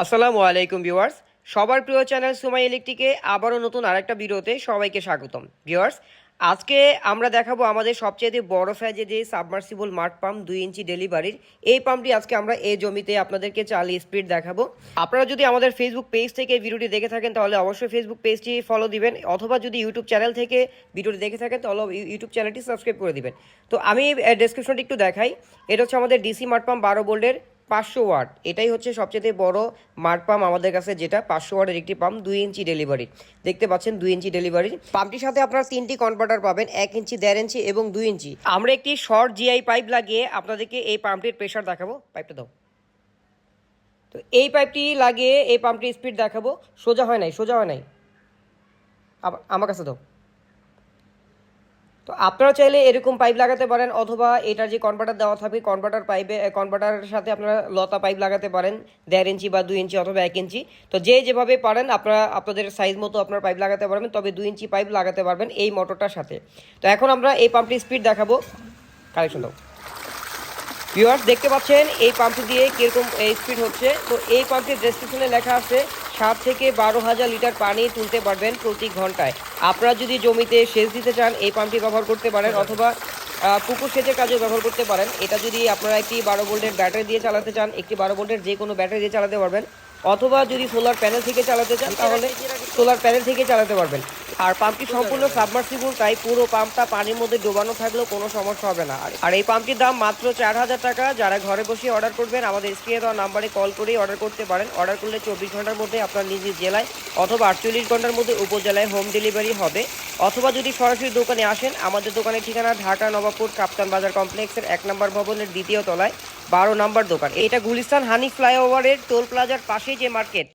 আসসালামু আলাইকুম ভিউয়ার্স। সবার প্রিয় চ্যানেল সুমাই ইলেকট্রিকে আবারও নতুন আরেকটা ভিডিওতে সবাইকে স্বাগতম। ভিউয়ার্স, আজকে আমরা দেখাবো আমাদের সবচেয়ে বড় সাইজে যে সাবমার্সিবল মাঠ পাম্প দুই ইঞ্চি ডেলিভারির এই পাম্পটি আজকে আমরা এই জমিতে আপনাদেরকে চালিয়ে স্পিড দেখাবো। আপনারা যদি আমাদের ফেসবুক পেজ থেকে ভিডিওটি দেখে থাকেন, তাহলে অবশ্যই ফেসবুক পেজটি ফলো দিবেন, অথবা যদি ইউটিউব চ্যানেল থেকে ভিডিওটি দেখে থাকেন, তাহলে ইউটিউব চ্যানেলটি সাবস্ক্রাইব করে দিবেন। তো আমি ডেসক্রিপশনটি একটু দেখাই। এটা হচ্ছে আমাদের ডিসি মাঠ পাম্প বারো বোল্ডের পাঁচশো ওয়াট। এটাই হচ্ছে সবচেয়ে বড় মাঠ পাম্প আমাদের কাছে যেটা, পাঁচশো ওয়াটের একটি পাম্প, দুই ইঞ্চি ডেলিভারি। দেখতে পাচ্ছেন দুই ইঞ্চি ডেলিভারি। পাম্পটির সাথে আপনারা তিনটি কনভার্টার পাবেন, এক ইঞ্চি, দেড় ইঞ্চি এবং দুই ইঞ্চি। আমরা একটি শর্ট জিআই পাইপ লাগিয়ে আপনাদেরকে এই পাম্পটির প্রেশার দেখাবো। পাইপটা দাও। তো এই পাইপটি লাগিয়ে এই পাম্পটির স্পিড দেখাবো। সোজা হয় নাই, সোজা হয় নাই। আমার কাছে দাও। তো আপনারা চাইলে এরকম পাইপ লাগাতে পারেন, অথবা এটার যে কনভার্টার দেওয়া থাকবে কনভার্টার পাইপে কনভার্টারের সাথে আপনারা লতা পাইপ লাগাতে পারেন, দেড় ইঞ্চি বা দুই ইঞ্চি অথবা এক ইঞ্চি। তো যে যেভাবে পারেন, আপনারা আপনাদের সাইজ মতো আপনারা পাইপ লাগাতে পারবেন, তবে দুই ইঞ্চি পাইপ লাগাতে পারবেন এই মোটরটার সাথে। তো এখন আমরা এই পাম্পটির স্পিড দেখাবো। কালেকশন দাও। ভিউয়ার্স দেখতে পাচ্ছেন, এই পাম্পটি দিয়ে কীরকম স্পিড হচ্ছে। তো এই পাম্পটির ডেসক্রিপশনে লেখা আছে, সাত থেকে বারো হাজার লিটার পানি তুলতে পারবেন প্রতি ঘন্টায়। আপনারা যদি জমিতে সেচ দিতে চান, এই পাম্পটি ব্যবহার করতে পারেন, অথবা পুকুর সেচের কাজেও ব্যবহার করতে পারেন। এটা যদি আপনারা একটি বারো ভোল্টের ব্যাটারি দিয়ে চালাতে চান, একটি বারো ভোল্টের যে কোনো ব্যাটারি দিয়ে চালাতে পারবেন। অথবা যদি সোলার প্যানেল থেকে চালাতে চান, তাহলে সোলার প্যানেল থেকে চালাতে পারবেন। আর পাম্পটি সম্পূর্ণ সাবমার্সিবল, তাই পুরো পাম্পটা পানির মধ্যে ডোবানো থাকলেও কোনো সমস্যা হবে না। আর- এই পাম্পটির দাম মাত্র চার হাজার টাকা। যারা ঘরে বসে অর্ডার করবেন, আমাদের স্ক্রিনে দেওয়া নাম্বারে কল করেই অর্ডার করতে পারেন। অর্ডার করলে চব্বিশ ঘণ্টার মধ্যে আপনার নিজ নিজ জেলায় অথবা আটচল্লিশ ঘণ্টার মধ্যে উপজেলায় হোম ডেলিভারি হবে। অথবা যদি সরাসরি দোকানে আসেন, আমাদের দোকানের ঠিকানা ঢাকা নবাবপুর কাপ্তান বাজার কমপ্লেক্সের এক নম্বর ভবনের দ্বিতীয় তলায়, বারো নম্বর দোকান। এটা গুলিস্তান হানি ফ্লাইওভারের টোল প্লাজার পাশেই যে মার্কেট